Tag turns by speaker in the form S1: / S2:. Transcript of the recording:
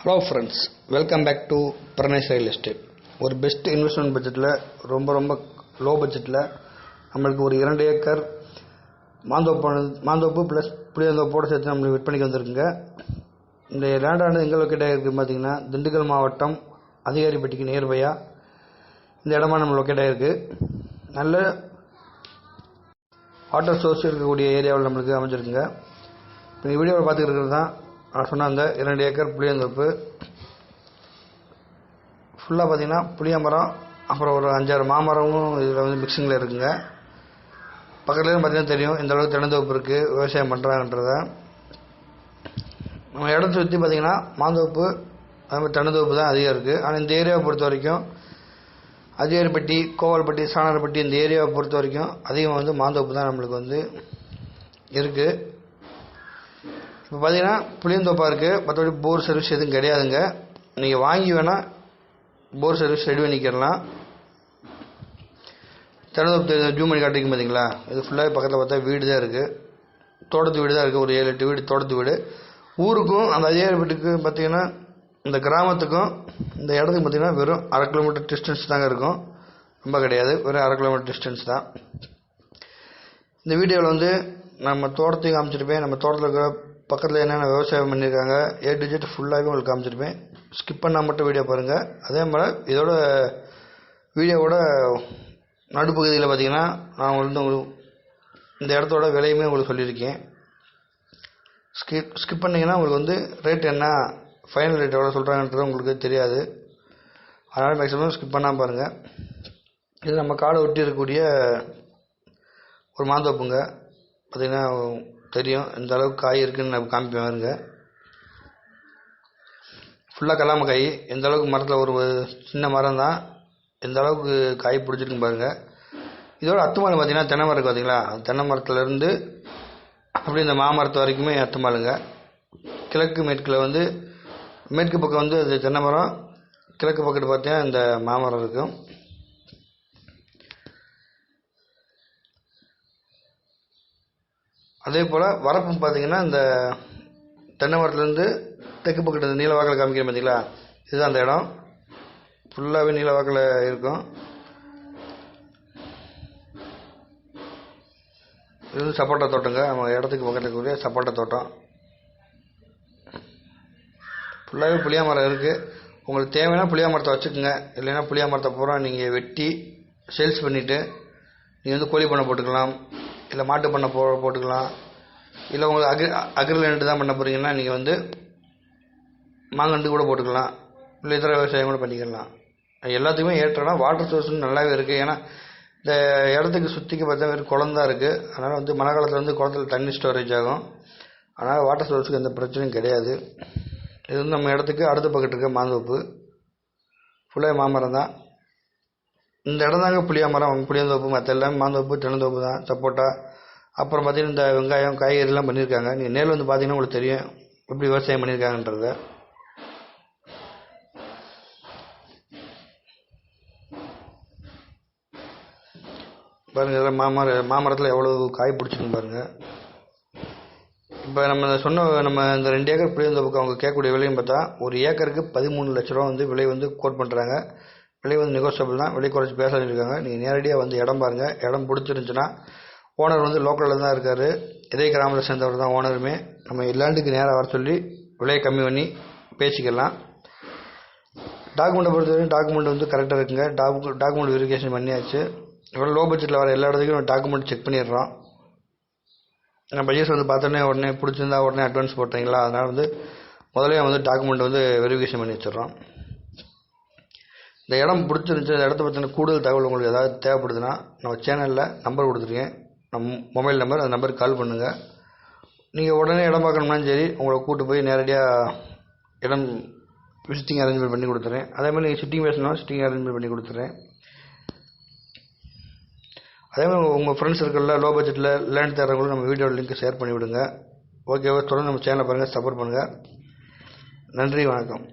S1: Hello friends welcome back to Pranesh real estate ஒரு best investment பட்ஜெட்டில் ரொம்ப ரொம்ப லோ பட்ஜெட்டில் நம்மளுக்கு ஒரு இரண்டு ஏக்கர் மாந்தோப்பு மாந்தோப்பு ப்ளஸ் புளியந்தோப்போடு சேர்த்து நம்மளுக்கு விற்பனைக்கு வந்திருக்குங்க. இந்த லேண்டானது எங்கே லொக்கேட்டாக ஆகிருக்குன்னு பார்த்தீங்கன்னா திண்டுக்கல் மாவட்டம் அதிகாரிப்பட்டிக்கு நியர்பையாக இந்த இடமா நம்ம லொக்கேட் ஆகிருக்கு நல்ல வாட்டர் சோர்ஸ் இருக்கக்கூடிய ஏரியாவில் நம்மளுக்கு அமைஞ்சிருக்குங்க. இப்போ வீடியோவில் பார்த்துக்கிட்டு இருக்கிறது தான் நான் சொன்ன அந்த இரண்டு ஏக்கர் புளியந்தோப்பு ஃபுல்லாக பார்த்தீங்கன்னா புளிய மரம் அப்புறம் ஒரு அஞ்சாறு மாமரமும் இதில் வந்து மிக்சிங்கில் இருக்குங்க. பக்கத்துலேயும் பார்த்தீங்கன்னா தெரியும் இந்த அளவுக்கு தென்னந்தோப்பு இருக்குது விவசாயம் பண்ணுறாங்கன்றத நம்ம இடத்த சுற்றி பார்த்தீங்கன்னா மாந்தோப்பு அது மாதிரி தென்னந்தோப்பு தான் அதிகம் இருக்குது ஆனால் இந்த ஏரியாவை பொறுத்த வரைக்கும் அதிகாரிப்பட்டி கோவால்பட்டி சாணார்பட்டி இந்த ஏரியாவை பொறுத்த வரைக்கும் அதிகமாக வந்து மாந்தோப்பு தான் நம்மளுக்கு வந்து இருக்குது இப்போ பார்த்தீங்கன்னா புளியந்தோப்பா இருக்குது மற்றபடி போர் சர்வீஸ் எதுவும் கிடையாதுங்க. நீங்கள் வாங்கி வேணால் போர் சர்வீஸ் ரெடி பண்ணிக்கிறலாம் திறந்தோப்பு ஜூம் பண்ணி காட்டிக்கும் பார்த்தீங்களா இது ஃபுல்லாக பக்கத்தில் பார்த்தா வீடு தான் இருக்குது தோட்டத்து வீடு தான் இருக்குது ஒரு ஏழு எட்டு வீடு தோட்டத்து வீடு. ஊருக்கும் அந்த அதிகாரிப்பட்டுக்கு பார்த்தீங்கன்னா இந்த கிராமத்துக்கும் இந்த இடத்துக்கு பார்த்தீங்கன்னா வெறும் அரை கிலோமீட்டர் டிஸ்டன்ஸ் தாங்க இருக்கும். ரொம்ப கிடையாது. வெறும் அரை கிலோமீட்டர் டிஸ்டன்ஸ் தான். இந்த வீடியோவில் வந்து நம்ம தோட்டத்தையும் காமிச்சிருப்பேன். நம்ம தோட்டத்தில் இருக்கிற பக்கத்தில் என்னென்ன விவசாயம் பண்ணியிருக்காங்க ஏ டு ஃபுல்லாகவே உங்களுக்கு காமிச்சிருப்பேன். ஸ்கிப் பண்ணால் மட்டும் வீடியோ பாருங்கள் அதே மாதிரி இதோட வீடியோவோட நடுப்பகுதியில் பார்த்தீங்கன்னா நான் வந்து உங்களுக்கு இந்த இடத்தோட விலையுமே உங்களுக்கு சொல்லியிருக்கேன். ஸ்கிப் ஸ்கிப் பண்ணிங்கன்னா உங்களுக்கு வந்து ரேட் என்ன ஃபைனல் ரேட் எவ்வளோ சொல்கிறாங்கன்றது உங்களுக்கு தெரியாது. அதனால் மேக்ஸிமம் ஸ்கிப் பண்ணால் பாருங்கள் இது நம்ம காடை ஒட்டி இருக்கக்கூடிய ஒரு மாந்தோப்புங்க. பார்த்திங்கன்னா தெரியும். இந்த அளவுக்கு காய் இருக்குன்னு நான் காமிப்பேன் பாருங்க. ஃபுல்லாக கல்லாம காய். எந்த அளவுக்கு மரத்தில் ஒரு சின்ன மரம் தான் எந்த அளவுக்கு காய் பிடிச்சிருக்குன்னு பாருங்கள் இதோட அத்துமரம் பார்த்தீங்கன்னா தென்னை மரம் பார்த்தீங்களா தென்னை மரத்துலேருந்து அப்படி இந்த மாமரத்து வரைக்குமே அத்துமலுங்க கிழக்கு மேற்கில் வந்து மேற்கு பக்கம் வந்து அது தென்னை மரம் கிழக்கு பக்கத்து பார்த்தீங்கன்னா இந்த மாமரம் இருக்கும். அதே போல் வரப்பு பார்த்தீங்கன்னா இந்த தென்னை மரத்துலேருந்து தெற்கு பக்கத்தில் இந்த நீலவாக்கில் காமிக்கிறேன் பார்த்தீங்களா இதுதான் அந்த இடம். ஃபுல்லாகவே நீலவாக்கில் இருக்கும். இது வந்து சப்போட்டா தோட்டங்க. நம்ம இடத்துக்கு பக்கத்தில் இருக்கக்கூடிய சப்போட்டா தோட்டம். ஃபுல்லாகவே புளியா மரம் இருக்குது உங்களுக்கு தேவைன்னா புளியா மரத்தை வச்சுக்கோங்க. இல்லைன்னா புளியா மரத்தை பூரா நீங்கள் வெட்டி சேல்ஸ் பண்ணிவிட்டு நீங்கள் வந்து கோழி பண்ணை போட்டுக்கலாம். இல்லை மாட்டு பண்ணை போ போட்டுக்கலாம். இல்லை உங்களுக்கு அக்ரி அக்ரிலேண்ட் தான் பண்ண போகிறீங்கன்னா நீங்கள் வந்து மாங்கன்று கூட போட்டுக்கலாம். இல்லை இதர விவசாயம் கூட பண்ணிக்கலாம். எல்லாத்துக்குமே ஏற்றனா வாட்டர் சோர்ஸும் நல்லாவே இருக்குது ஏன்னா இந்த இடத்துக்கு சுற்றிக்கு பார்த்தா வெறும் குளம் தான் இருக்குது அதனால் வந்து மழை காலத்தில் வந்து குளத்துல தண்ணி ஸ்டோரேஜ் ஆகும். அதனால் வாட்டர் சோர்ஸுக்கு எந்த பிரச்சனையும் கிடையாது. இது வந்து நம்ம இடத்துக்கு அடுத்த பக்கத்து இருக்க மாந்தோப்பு ஃபுல்லாக மாமரம் தான். இந்த இடம் தாங்க புளியா மரம். புளியந்தோப்பு மற்ற எல்லாமே மாந்தோப்பு தென்னந்தோப்பு தான். சப்போட்டா. அப்புறம் பார்த்தீங்கன்னா இந்த வெங்காயம் காய்கறிலாம் பண்ணியிருக்காங்க நீங்கள் நேரில் வந்து பார்த்தீங்கன்னா உங்களுக்கு தெரியும் எப்படி விவசாயம் பண்ணியிருக்காங்கன்றத பாருங்கள் இதெல்லாம் மாமர மாமரத்தில் எவ்வளோ காய் பிடிச்சிருக்கு பாருங்கள் இப்போ நம்ம சொன்ன நம்ம இந்த ரெண்டு ஏக்கர் புளியந்தோப்புக்கு அவங்க கேட்கக்கூடிய விலையும் பார்த்தா ஒரு ஏக்கருக்கு பதிமூணு லட்ச ரூபா வந்து விலை வந்து கோட் பண்ணுறாங்க விலை வந்து நெகோசியபிள் தான் விலை குறைச்சி பேச சொல்லியிருக்காங்க. நீங்கள் நேரடியாக வந்து இடம் பாருங்கள் இடம் பிடிச்சிருந்துச்சுன்னா ஓனர் வந்து லோக்கலில் தான் இருக்கார். இதே கிராமத்தை சேர்ந்தவர் தான் ஓனருமே நம்ம லேண்டுக்கு நேராக வர சொல்லி விலையை கம்மி பண்ணி பேசிக்கலாம். டாக்குமெண்ட்டை பொறுத்தவரைக்கும் டாக்குமெண்ட் வந்து கரெக்டாக இருக்குங்க. டாக்கு டாக்குமெண்ட் வெரிஃபிகேஷன் பண்ணியாச்சு. இவ்வளோ லோ பட்ஜெட்டில் வர எல்லா இடத்துக்கும் டாக்குமெண்ட் செக் பண்ணிடுறோம். நான் பட்ஜெட் வந்து பார்த்தோன்னே உடனே பிடிச்சிருந்தா உடனே அட்வான்ஸ் போட்டீங்களா? அதனால் வந்து முதலே வந்து டாக்குமெண்ட் வந்து வெரிஃபிகேஷன் பண்ணி வச்சிடறோம். இந்த இடம் பிடிச்சிருந்துச்சு இந்த இடத்த பற்றின கூடுதல் தகவல் உங்களுக்கு ஏதாவது தேவைப்படுதுன்னா நம்ம சேனலில் நம்பர் கொடுத்துருக்கேன். நம் மொபைல் நம்பர் அந்த நம்பருக்கு கால் பண்ணுங்கள் நீங்கள் உடனே இடம் பார்க்கணும்னாலும் சரி உங்களை கூப்பிட்டு போய் நேரடியாக இடம் விசிட்டிங் அரேஞ்ச்மெண்ட் பண்ணி கொடுத்துறேன். அதே மாதிரி நீங்கள் சிட்டிங் பேசணும் சிட்டிங் அரேஞ்ச்மெண்ட் பண்ணி கொடுத்துறேன். அதே மாதிரி உங்கள் ஃப்ரெண்ட்ஸ் சர்க்கிளில் லோ பட்ஜெட்டில் லேண்ட் தரவங்களும் நம்ம வீடியோ லிங்க் ஷேர் பண்ணி விடுங்க ஓகேவா தொடர்ந்து நம்ம சேனலை பாருங்கள் சப்போர்ட் பண்ணுங்கள் நன்றி வணக்கம்.